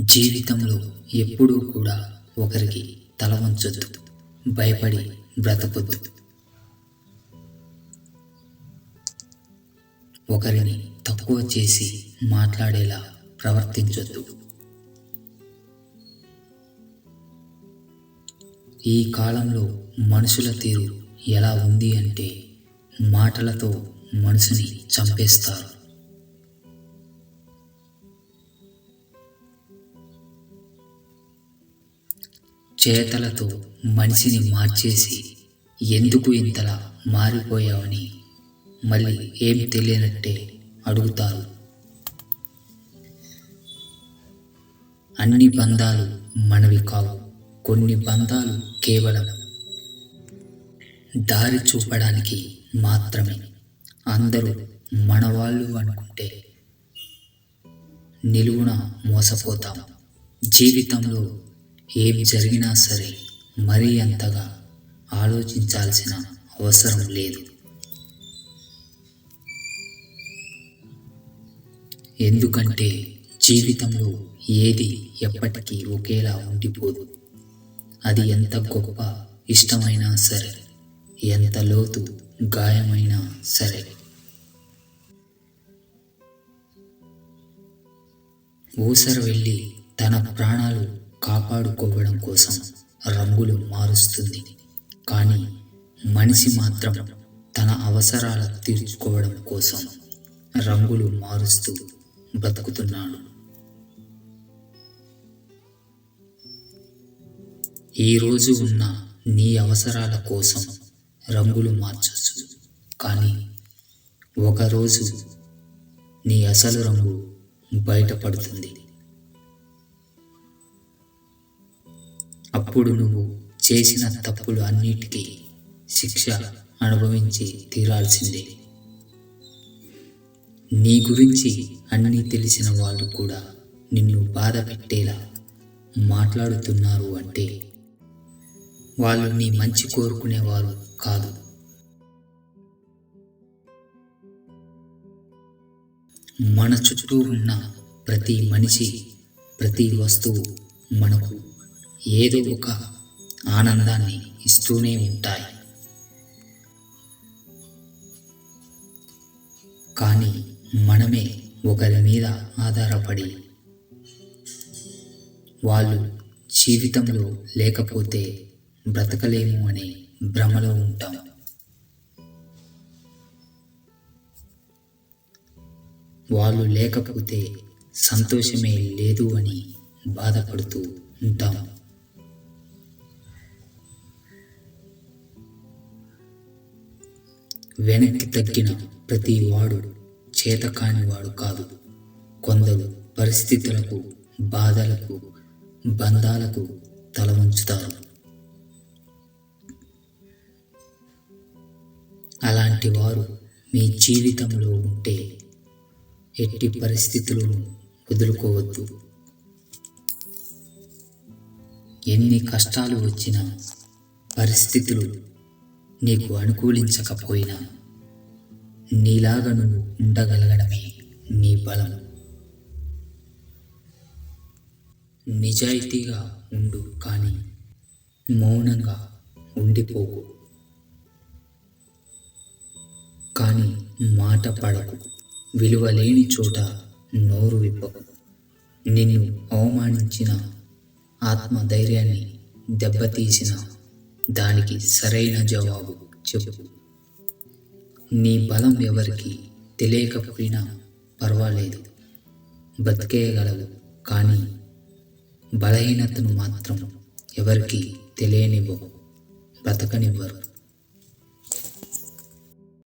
జీవితంలో ఎప్పుడూ కూడా ఒకరికి తల వంచొద్దు భయపడి బ్రతకొద్దు. ఒకరిని తక్కువ చేసి మాట్లాడేలా ప్రవర్తించొద్దు. ఈ కాలంలో మనుషుల తీరు ఎలా ఉంది అంటే మాటలతో మనసుని చంపేస్తారు. చేతలతో మనిషిని మార్చేసి ఎందుకు ఇంతలా మారిపోయావని మళ్ళీ ఏం తెలియనట్టే అడుగుతారు. అన్ని బంధాలు మనవి కావు. కొన్ని బంధాలు కేవలం దారి చూపడానికి మాత్రమే. అందరూ మనవాళ్ళు అనుకుంటే నిలువున మోసపోతాం. జీవితంలో ఏం జరిగినా సరే మరీ అంతగా ఆలోచించాల్సిన అవసరం లేదు. ఎందుకంటే జీవితంలో ఏది ఎప్పటికీ ఒకేలా ఉండిపోదు. అది ఎంత గొప్ప ఇష్టమైనా సరే ఎంత లోతు గాయమైనా సరే. ఊసర వెళ్ళి తన రంగులు మారుస్తుంది. కానీ మనిషి మాత్రం తన అవసరాలు తీర్చుకోవడం కోసం రంగులు మారుస్తూ బ్రతుకుతున్నాడు. ఈరోజు ఉన్న నీ అవసరాల కోసం రంగులు మార్చచ్చు. కానీ ఒకరోజు నీ అసలు రంగు బయటపడుతుంది. అప్పుడు నువ్వు చేసిన తప్పులు అన్నిటికీ శిక్ష అనుభవించి తీరాల్సిందే. నీ గురించి అన్నీ తెలిసిన వాళ్ళు కూడా నిన్ను బాధ పెట్టేలా మాట్లాడుతున్నారు అంటే వాళ్ళు నీ మంచి కోరుకునేవారు కాదు. మన చుట్టూ ఉన్న ప్రతి మనిషి ప్రతి వస్తువు మనకు ఏదో ఒక ఆనందాన్ని ఇస్తూనే ఉంటాయి. కానీ మనమే ఒకరి మీద ఆధారపడి వాళ్ళు జీవితంలో లేకపోతే బ్రతకలేము అనే భ్రమలో ఉంటాం. వాళ్ళు లేకపోతే సంతోషమే లేదు అని బాధపడుతూ ఉంటాం. వెనక్కి తగ్గిన ప్రతి వాడు చేతకాని వాడు కాదు. కొందరు పరిస్థితులకు బాధలకు బంధాలకు తల వంచుతారు అలాంటి వారు మీ జీవితంలో ఉంటే ఎట్టి పరిస్థితులను వదులుకోవద్దు. ఎన్ని కష్టాలు వచ్చినా పరిస్థితులు నీకు అనుకూలించకపోయినా నీలాగా నువ్వు ఉండగలగడమే నీ బలం. నిజాయితీగా ఉండు కానీ మౌనంగా ఉండిపోకు. కానీ మాట పడకు. విలువ లేని చోట నోరు విప్పకు. నిన్ను అవమానించిన ఆత్మధైర్యాన్ని దెబ్బతీసిన దానికి సరైన జవాబు చెప్పు. నీ బలం ఎవరికి తెలియకపోయినా పర్వాలేదు. బతికేయగలవు కానీ బలహీనతను మాత్రం ఎవరికి తెలియనివ్వవు. బ్రతకనివ్వరు